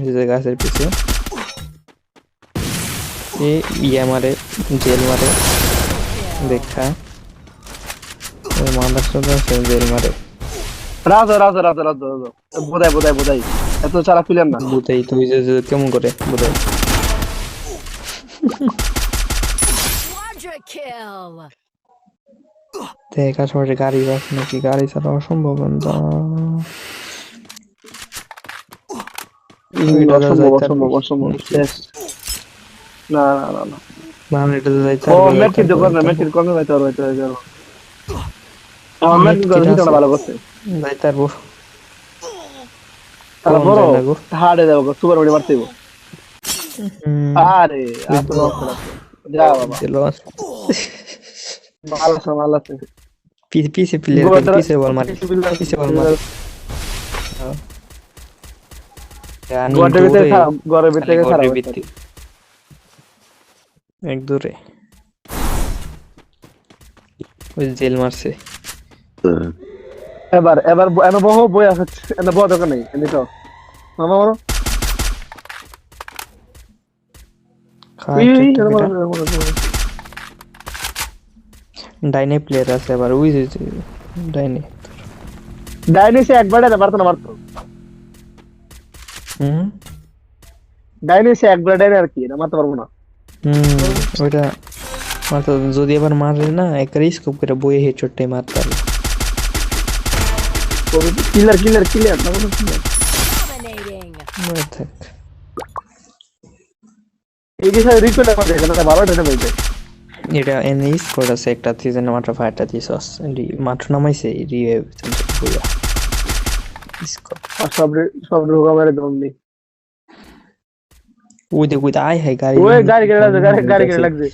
এই যে গাছের পিছে এ ইয়া মারে জেল মারে দেখা মাদার সাথে জেল মারে রাজা রাজা রাজা রাজা রাজা বোধাই বোধাই বোধাই এত চালা ফিলেন না বুঝাই তুই যে যে কেমন করে kill. দেখ আশেপাশে গাড়ি আছে নাকি গাড়ি ছাড়া অসম্ভব না অসম্ভব অসম্ভব অসম্ভব। শেষ না না না না। বাম এটা তো যাইতে ও পারবি, তো করে না কমে যাইতে পারবে তো গেল আমার মেট্রিক করে মেট্রিক ভালো করছে। যাইতে পারব তাহলে বড় হাড়ে যাব সুপার বডি মারতে হইবো। হুম, আরে যা বাবা। ভালো আছে ভালো আছে। পিছে প্লেয়ার পিছে বল মারে পিছে বল মারে গোয়াটার ভিতরে খারাপ ঘরের ভিতরে খারাপ ঘরের হচ্ছে। ভিতরে। এক দূরে। ওই জেল মারছে। এবার এবার ব- বহু বই আছে এনে দোকান নেই। তো মামা মারো মারো। ডাইনে প্লেয়ার আছে যে যে ডাইনে সে একবার ডাইনে মারতো না মারতো। হুম ডাইনি সে একবার ডাইনে আর কি না মারতে পারব না হুম ওইটা মারতে যদি আবার মারে না একটা স্কোপ করে বইয়ে হেডশটটাই মারতে পারবে কিলার কিলার কিলার না কোনো কিলার Dominating. মনে থাক এই বিষয়ে রিকোয়েস্ট আমার দেখেন না বারো ডাইনে বলতে এটা এনে স্কোর আছে একটা সিজনে মাত্র ফায়ারটা দিছস মাত্র নামাইছে রিভাইভ বইয়া স্কোর আর সব রে- সব ঢোকা মেরে দম নেই ওই দেখ ওই দেখ, আয় হায় গাড়ি ওই গাড়ি কেটে লাগছে গাড়ি গাড়ি কেটে লাগছে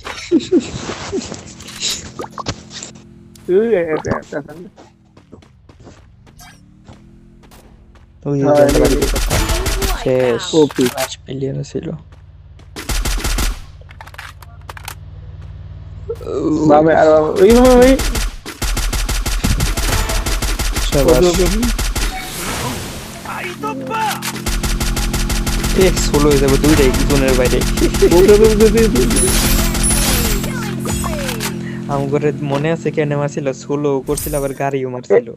উই, এ- এ- এ- এ- ওই হ্যাঁ, যে গাড়ি Wipe ষোলো হয়ে যাবে দুইটাই জোনের বাইরে? আমার মনে আছে কেন মারছিল? করছিল আবার গাড়িও মারছিল।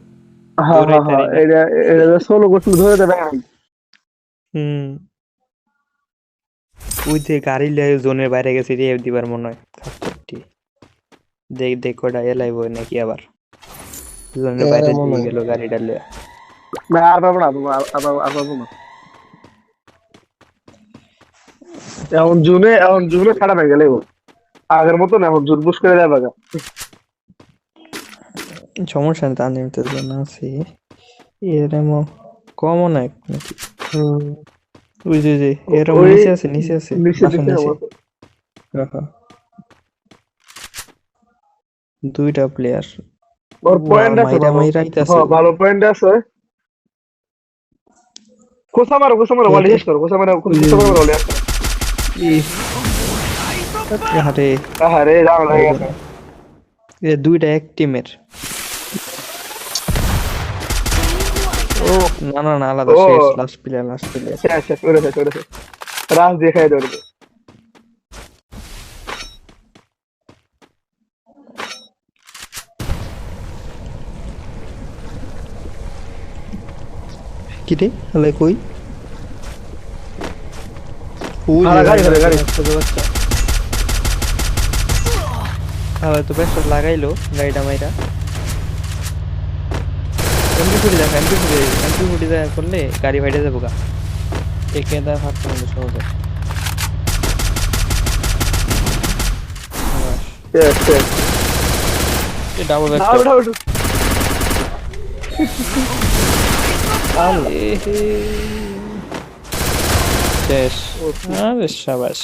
এটা এটা সোলো করছিল ধরে দেবে হুম। ওই যে গাড়ি লিয়ে জোনের বাইরে গেছে রে দিবার মনে হয়। দেখ দেখ ওটা এলাই বই নাকি আবার। জোনের বাইরে। গেল গাড়িটা লিয়ে। না আর পাবো না আর পাবো না। এখন জুনে এখন জুনে খারাপ হয়ে গেলে আগের মতন এখন জুন বুস করে দেয় বাগা সমস্যা নেই আনলিমিটেড জন্য আছে। এরম কমন এক নাকি? ওই যে যে এরম নিচে আছে নিচে আছে নিচে। দুইটা প্লেয়ার ওর পয়েন্ট আছে ভালো। আইতাছে। হ্যাঁ, পয়েন্ট আছে। কোসা মারো কোসা মারো ওয়ালি করো কোসা মারো কোসা মারো ওয়ালি আরে এ দুইটা এক টিমের। ও না না না আলাদা। শেষ লাস্ট প্লেয়ার লাস্ট প্লেয়ার শেষ শেষ করে শেষ করে শেষ। রাস কি রে? কই ওই যে আরে, গাড়ি ধরে, গাড়ি। ছোট বাচ্চা আবার তো বেশ লাগাইলো গাড়িটা মাইরা এমপি ফুটি দেখা এমপি ফুটি এমপি ফুটি দেখা করলে গাড়ি বাইরে যাব গা একে দা হাত তোমাদের সহজে ডাবল ব্যাক না ওঠা ওঠা শেষ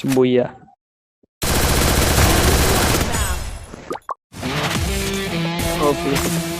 আরে সাবাস